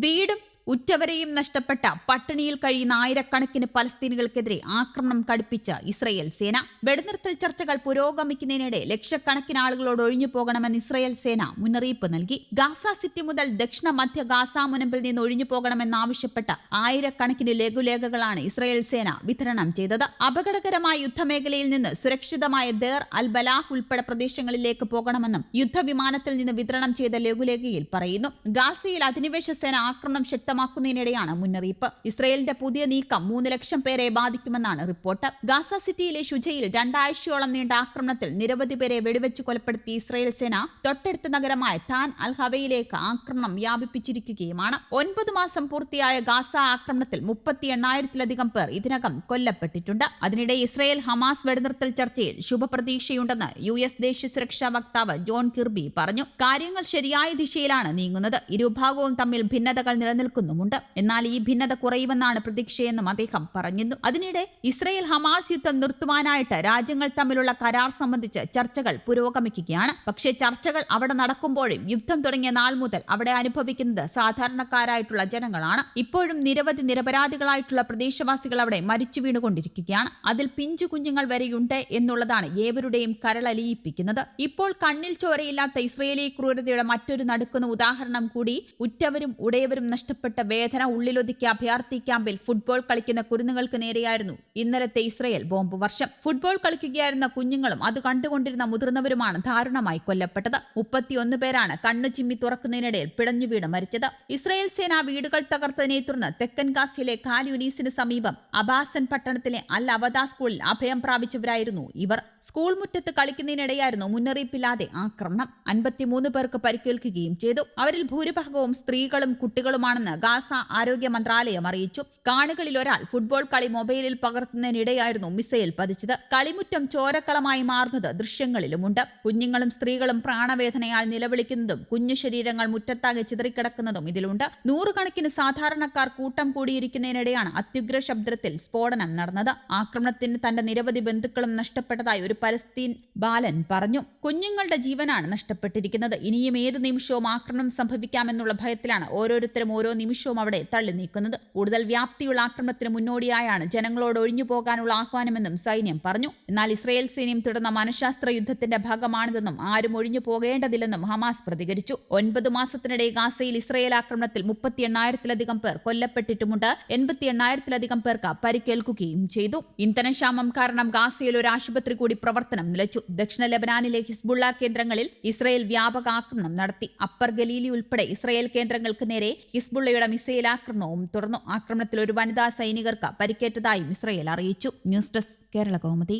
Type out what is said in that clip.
വീടും ഉറ്റവരെയും നഷ്ടപ്പെട്ട പട്ടിണിയിൽ കഴിയുന്ന ആയിരക്കണക്കിന് പലസ്തീനുകൾക്കെതിരെ ആക്രമണം കടുപ്പിച്ച ഇസ്രയേൽ സേന. വെടിനിർത്തൽ ചർച്ചകൾ പുരോഗമിക്കുന്നതിനിടെ ലക്ഷക്കണക്കിന് ആളുകളോട് ഒഴിഞ്ഞു പോകണമെന്ന് ഇസ്രയേൽ സേന മുന്നറിയിപ്പ് നൽകി. ഗാസ സിറ്റി മുതൽ ദക്ഷിണ മധ്യ ഗാസ മുനമ്പിൽ നിന്ന് ഒഴിഞ്ഞു പോകണമെന്നാവശ്യപ്പെട്ട ആയിരക്കണക്കിന് ലഘുലേഖകളാണ് ഇസ്രയേൽ സേന വിതരണം ചെയ്തത്. അപകടകരമായ യുദ്ധമേഖലയിൽ നിന്ന് സുരക്ഷിതമായ ദേർ അൽ ബലാഹ് ഉൾപ്പെടെ പ്രദേശങ്ങളിലേക്ക് പോകണമെന്നും യുദ്ധവിമാനത്തിൽ നിന്ന് വിതരണം ചെയ്ത ലഘുലേഖയിൽ പറയുന്നു. ഗാസയിൽ അധിനിവേശ സേന ആക്രമണം ശക്തമാക്കുന്നതിനിടെയാണ് മുന്നറിയിപ്പ്. ഇസ്രയേലിന്റെ പുതിയ നീക്കം മൂന്ന് ലക്ഷം പേരെ ബാധിക്കുമെന്നാണ് റിപ്പോർട്ട്. ഗാസ സിറ്റിയിലെ ഷുജയിൽ രണ്ടാഴ്ചയോളം നീണ്ട ആക്രമണത്തിൽ നിരവധി പേരെ വെടിവെച്ച് കൊലപ്പെടുത്തി ഇസ്രയേൽ സേന തൊട്ടടുത്ത നഗരമായ താൻ അൽ ഹവയിലേക്ക് ആക്രമണം വ്യാപിപ്പിച്ചിരിക്കുകയുമാണ്. ഒൻപത് മാസം പൂർത്തിയായ ഗാസ ആക്രമണത്തിൽ മുപ്പത്തി എണ്ണായിരത്തിലധികം പേർ ഇതിനകം കൊല്ലപ്പെട്ടിട്ടുണ്ട്. അതിനിടെ ഇസ്രയേൽ ഹമാസ് വെടിനിർത്തൽ ചർച്ചയിൽ ശുഭപ്രതീക്ഷയുണ്ടെന്ന് യു എസ് ദേശീയ സുരക്ഷാ വക്താവ് ജോൺ കിർബി പറഞ്ഞു. കാര്യങ്ങൾ ശരിയായ ദിശയിലാണ് നീങ്ങുന്നത്. ഇരുഭാഗവും തമ്മിൽ ഭിന്നതകൾ നിലനിൽക്കുന്നുമുണ്ട് എന്നാൽ ഈ ഭിന്നത കുറയുമെന്നാണ് പ്രതീക്ഷയെന്നും അദ്ദേഹം പറഞ്ഞിരുന്നു. അതിനിടെ ഇസ്രയേൽ ഹമാസ് യുദ്ധം നിർത്തുവാനായിട്ട് രാജ്യങ്ങൾ തമ്മിലുള്ള കരാർ സംബന്ധിച്ച് ചർച്ചകൾ പുരോഗമിക്കുകയാണ്. പക്ഷേ ചർച്ചകൾ അവിടെ നടക്കുമ്പോഴും യുദ്ധം തുടങ്ങിയ നാൾ മുതൽ അവിടെ അനുഭവിക്കുന്നത് സാധാരണക്കാരായിട്ടുള്ള ജനങ്ങളാണ്. ഇപ്പോഴും നിരവധി നിരപരാധികളായിട്ടുള്ള പ്രദേശവാസികൾ അവിടെ മരിച്ചു വീണുകൊണ്ടിരിക്കുകയാണ്. അതിൽ പിഞ്ചു കുഞ്ഞുങ്ങൾ വരെയുണ്ട് എന്നുള്ളതാണ് ഏവരുടെയും കരളലിയിപ്പിക്കുന്നത്. ഇപ്പോൾ കണ്ണിൽ ചോരയില്ലാത്ത ഇസ്രയേലി ക്രൂരതയുടെ മറ്റൊരു നടുക്കുന്ന ഉദാഹരണം കൂടി ഉറ്റവരും ഉടയവരും നഷ്ടപ്പെട്ട വേദന ഉള്ളിലൊതുക്കിയ അഭയാർത്ഥി ക്യാമ്പിൽ ഫുട്ബോൾ കളിക്കുന്ന കുരുന്നുകൾക്ക് നേരെയായിരുന്നു ഇന്നലത്തെ ഇസ്രയേൽ ബോംബ് വർഷം. ഫുട്ബോൾ കളിക്കുകയായിരുന്ന കുഞ്ഞുങ്ങളും അത് കണ്ടുകൊണ്ടിരുന്ന മുതിർന്നവരുമാണ് ദാരുണമായി കൊല്ലപ്പെട്ടത്. മുപ്പത്തിയൊന്ന് പേരാണ് കണ്ണു ചിമ്മി തുറക്കുന്നതിനിടയിൽ പിടഞ്ഞു വീണ് മരിച്ചത്. ഇസ്രയേൽ സേന വീടുകൾ തകർത്തതിനെ തുടർന്ന് തെക്കൻ ഗാസിലെ ഖാൻ സമീപം അബാസൻ പട്ടണത്തിലെ അൽ അവദ സ്കൂളിൽ അഭയം പ്രാപിച്ചവരായിരുന്നു ഇവർ. സ്കൂൾ മുറ്റത്ത് കളിക്കുന്നതിനിടെയായിരുന്നു മുന്നറിയിപ്പില്ലാതെ ആക്രമണം. അൻപത്തിമൂന്ന് പേർക്ക് പരിക്കേൽക്കുകയും ചെയ്തു. അവരിൽ ഭൂരിഭാഗവും സ്ത്രീകളും കുട്ടികളുമാണെന്ന് ഗാസ ആരോഗ്യ മന്ത്രാലയം അറിയിച്ചു. കാണികളിൽ ഒരാൾ ഫുട്ബോൾ കളി മൊബൈലിൽ പകർത്തുന്നതിനിടെയായിരുന്നു മിസൈൽ പതിച്ചത്. കളിമുറ്റം ചോരക്കളമായി മാറുന്നത് ദൃശ്യങ്ങളിലുമുണ്ട്. കുഞ്ഞുങ്ങളും സ്ത്രീകളും പ്രാണവേദനയാൽ നിലവിളിക്കുന്നതും കുഞ്ഞു ശരീരങ്ങൾ മുറ്റത്താകെ ചിതറിക്കിടക്കുന്നതും ഇതിലുണ്ട്. നൂറുകണക്കിന് സാധാരണക്കാർ കൂട്ടം കൂടിയിരിക്കുന്നതിനിടെയാണ് അത്യുഗ്ര ശബ്ദത്തിൽ സ്ഫോടനം നടന്നത്. ആക്രമണത്തിന് തന്റെ നിരവധി ബന്ധുക്കളും നഷ്ടപ്പെട്ടതായി ഒരു പലസ്തീൻ ബാലൻ പറഞ്ഞു. കുഞ്ഞുങ്ങളുടെ ജീവനാണ് നഷ്ടപ്പെട്ടിരിക്കുന്നത്. ഇനിയും ഏത് നിമിഷവും ആക്രമണം സംഭവിക്കാമെന്നുള്ള ഭയത്തിലാണ് ഓരോരുത്തരും ഓരോ നിമിഷവും അവിടെ തള്ളി നീക്കുന്നത് കൂടുതൽ വ്യാപ്തിയുള്ള ആക്രമണത്തിന് മുന്നോടിയായാണ് ജനങ്ങളോട് ഒഴിഞ്ഞു പോകാനുള്ള ആഹ്വാനമെന്നും സൈന്യം പറഞ്ഞു. എന്നാൽ ഇസ്രയേൽ സൈന്യം തുടർന്ന മനഃശാസ്ത്ര യുദ്ധത്തിന്റെ ഭാഗമാണിതെന്നും ആരും ഒഴിഞ്ഞു പോകേണ്ടതില്ലെന്നും ഹമാസ് പ്രതികരിച്ചു. ഒൻപത് മാസത്തിനിടെ ഗാസയിൽ ഇസ്രയേൽ ആക്രമണത്തിൽ മുപ്പത്തി എണ്ണായിരത്തിലധികം പേർ കൊല്ലപ്പെട്ടിട്ടുമുണ്ട്. എൺപത്തി എണ്ണായിരത്തിലധികം പേർക്ക് പരിക്കേൽക്കുകയും ചെയ്തു. ഇന്ധനക്ഷാമം കാരണം ഗാസയിൽ ഒരു ആശുപത്രി കൂടി പ്രവർത്തനം നിലച്ചു. ദക്ഷിണ ലബനാനിലെ ഹിസ്ബുള്ള കേന്ദ്രങ്ങളിൽ ഇസ്രയേൽ വ്യാപക ആക്രമണം നടത്തി. അപ്പർ ഗലീലി ഉൾപ്പെടെ ഇസ്രയേൽ കേന്ദ്രങ്ങൾക്ക് നേരെ ഹിസ്ബുള്ളയുടെ മിസൈൽ ആക്രമണവും തുടർന്നു ആക്രമണത്തിൽ ഒരു വനിതാ സൈനികർക്ക് പരിക്കേറ്റതായും ഇസ്രയേൽ അറിയിച്ചു. News desk Kerala Kaumudi.